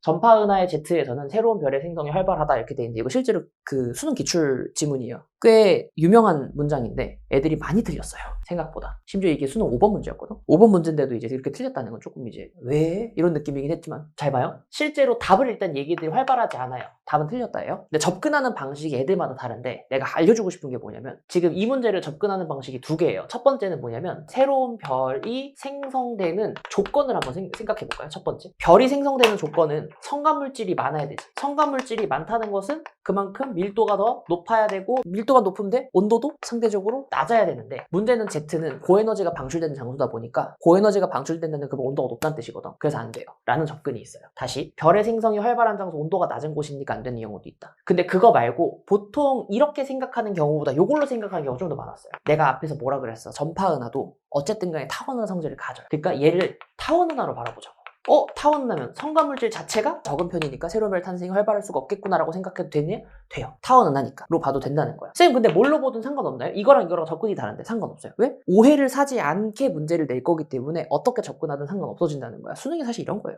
전파 은하의 Z에서는 새로운 별의 생성이 활발하다 이렇게 돼 있는데 이거 실제로 그 수능 기출 지문이에요. 꽤 유명한 문장인데 애들이 많이 틀렸어요. 생각보다. 심지어 이게 수능 5번 문제였거든. 5번 문제인데도 이제 이렇게 틀렸다는 건 조금 이제 왜 이런 느낌이긴 했지만 잘 봐요. 실제로 답을 일단 얘기들이 활발하지 않아요. 답은 틀렸다예요. 근데 접근하는 방식이 애들마다 다른데 내가 알려주고 싶은 게 뭐냐면 지금 이 문제를 접근하는 방식이 두 개예요. 첫 번째는 뭐냐면 새로운 별이 생성되는 조건을 한번 생, 각해 볼까요? 첫 번째. 별이 생성되는 조건은 성간물질이 많아야 되지. 성간물질이 많다는 것은 그만큼 밀도가 더 높아야 되고 밀도가 높은데 온도도 상대적으로 낮아야 되는데 문제는 Z는 고에너지가 방출되는 장소다 보니까 고에너지가 방출된다는 그 온도가 높다는 뜻이거든. 그래서 안 돼요. 라는 접근이 있어요. 다시 별의 생성이 활발한 장소 온도가 낮은 곳이니까 안 되는 경우도 있다. 근데 그거 말고 보통 이렇게 생각하는 경우보다 이걸로 생각하는 경우가 좀 더 많았어요. 내가 앞에서 뭐라 그랬어? 전파 은하도 어쨌든 간에 타원 은하 성질을 가져요. 그러니까 얘를 타원 은하로 바라보자고. 어? 타원은하면 성가물질 자체가 적은 편이니까 새로운 별 탄생이 활발할 수가 없겠구나라고 생각해도 되냐? 돼요. 타원은 하니까. 로 봐도 된다는 거야. 쌤 근데 뭘로 보든 상관없나요? 이거랑 이거랑 접근이 다른데 상관없어요. 왜? 오해를 사지 않게 문제를 낼 거기 때문에 어떻게 접근하든 상관없어진다는 거야. 수능이 사실 이런 거예요.